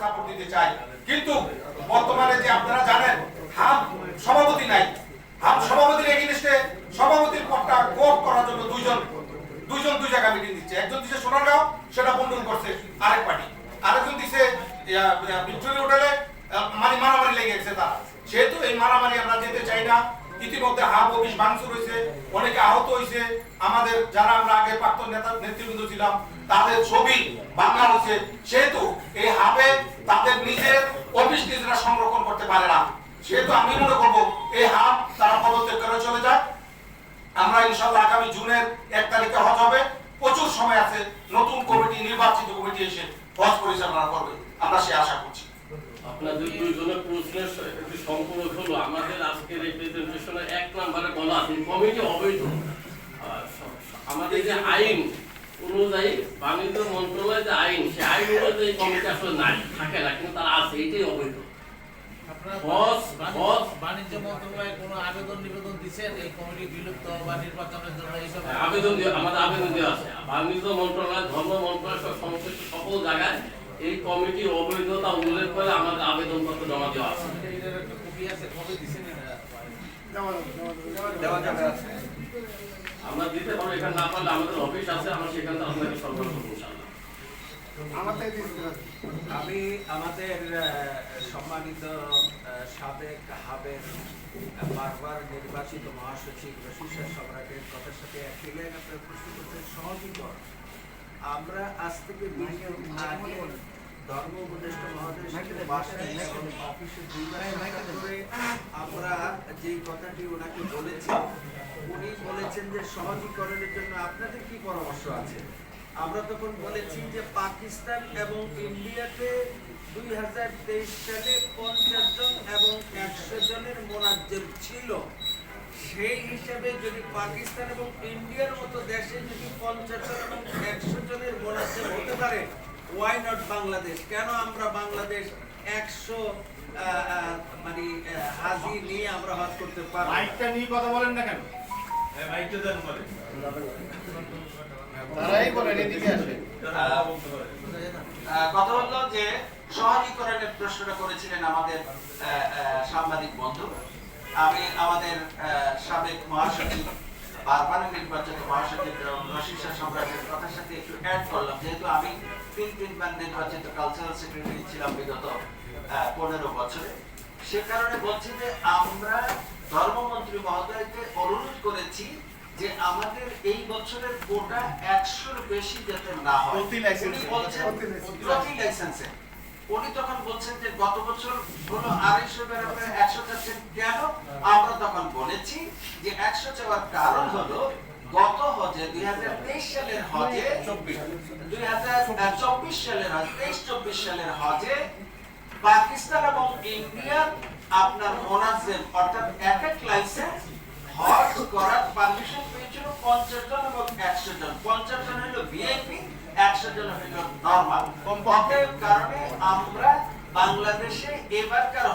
Support দিতে চাই। কিন্তু বর্তমানে যে আপনারা জানেন, হাম সভাপতি নাই। হাম সভাপতির এগেইনস্টে সভাপতির পদটা কোপ করার জন্য দুইজন দুইজন দুই জায়গা মিটিং দিচ্ছে। একজন দিচ্ছে সোনারগাঁও, সেটা বন্টন করছে আরেক পার্টি। আরেকজন দিচ্ছে ভিক্টোরিয়া হোটেলে মানে মারামারি লেগে গেছে তার। সেহেতু এই মারামারি আমরা যেতে চাই না। ইতিমধ্যে হাব অফিস ভাঙচুর হয়েছে, অনেকে আহত হয়েছে। আমাদের যারা আমরা আগে প্রাক্তন নেতা, নেতৃবৃন্দ ছিলাম, তাদের ছবি বাংলা হয়েছে। সেহেতু এই হাবে তাদের নিজের অফিস নিজেরা সংরক্ষণ করতে পারে না। সেহেতু আমি মনে করব, এই হাব তারা পদত্যাগ করে চলে যায় আমরা ইনশাল্লাহ আগামী জুনের এক তারিখে হজ হবে। প্রচুর সময় আছে নতুন কমিটি নির্বাচিত কমিটি এসে হজ পরিচালনা করবে আমরা সে আশা করছি আপনাদের দুইজনের প্রশ্নের একটি সম্পূরক হলো আমাদের আজকের এই প্রেজেন্টেশনে এক নম্বরে বলা আছে কমিটি অবৈধ। আমাদের যে আইন অনুযায়ী বাণিজ্য মন্ত্রণালয়ের যে আইন সেই আইন অনুযায়ী কমিটি আসলে নাই থাকে না কিন্তু তারা আছে এটাই অবৈধ। বাণিজ্য- মন্ত্রণালয়ে কোনো আবেদন নিবেদন দিচ্ছেন এই কমিটি বিলুপ্ত বা নির্বাচনের জন্য এইসব আবেদন দিয়ে আমাদের আবেদন দেওয়া আছে। বাণিজ্য মন্ত্রণালয় ধর্ম মন্ত্রণালয় সব সংশ্লিষ্ট সকল জায়গায় এই কমিটির অবৈধতা উল্লেখ করে আমাদের আবেদন পত্র জমা দেওয়া আছে? আমরা দিতে পারব এখানে না পারলে আমাদের অফিস আছে আমরা সেখান থেকে আপনাকে সরবরাহ করব আমি আমাদের আহ, সম্মানিত আহ, সাবেক হাবের বারবার নির্বাচিত মহাসচিব রশিদ সম্রাটের কথার সাথে একই লাইন আপনার প্রশ্ন করছেন সহজীকরণ আমরা আজ থেকে আগে ধর্ম উপদেষ্টা বাসায় অফিসে দুইবার আমরা যে কথাটি ওনাকে বলেছি উনি বলেছেন যে সহজীকরণের জন্য আপনাদের কি পরামর্শ আছে? আমরা তখন বলেছি যে পাকিস্তান এবং ইন্ডিয়াতে দুই হাজার তেইশ সালে পঞ্চাশ জন এবং একশো জনের মোনাজ্জেম ছিল। সেই হিসাবে যদি পাকিস্তান এবং ইন্ডিয়ার মতো দেশে যদি পঞ্চাশ জন এবং একশো জনের মোনাজ্জেম হতে পারে ওয়াই নট বাংলাদেশ? কেন আমরা বাংলাদেশ একশো মানে হাজি নিয়ে আমরা হজ করতে? মাইকটা নিয়ে কথা বলেন না কেন? তারাই বলেন এদিকে আসে কথা হলো যে সহজীকরণের প্রশ্নটা করেছিলেন আমাদের সাংবাদিক বন্ধু। আমি আমাদের সাবেক মহাসচিব বারবার নির্বাচিত মহাসচিব রশিদ শাহ সম্রাটের কথার সাথে একটু অ্যাড করলাম। যেহেতু আমি তিন তিনবার নির্বাচিত কালচারাল সেক্রেটারি ছিলাম বিগত পনেরো বছরে। সে কারণে বলছি যে আমরা ধর্মমন্ত্রী মহোদয়কে অনুরোধ করেছি যে আমাদের এই বছরের কোটা একশোর বেশি যাতে না হয়। প্রতি লাইসেন্সে। প্রতি লাইসেন্সে উনি তখন বলছেন যে গত বছর হলো আড়াইশো বেরোবে একশো চাচ্ছেন কেন? আমরা তখন বলেছি যে একশো চাওয়ার কারণ হলো গত হজে দুই হাজার তেইশ সালের হজে, দুই হাজার চব্বিশ সালের হজ, তেইশ, চব্বিশ সালের হজে পাকিস্তান এবং আপনার মোনাজেম অর্থাৎ এক এক লাইসেন্স হজ করার পারমিশন পেয়েছিল পঞ্চাশ জন এবং একশো জন। পঞ্চাশ জন হলো ভিআইপি, একশো জন হলো নর্মাল কারণে আমরা বাংলাদেশে এবারকার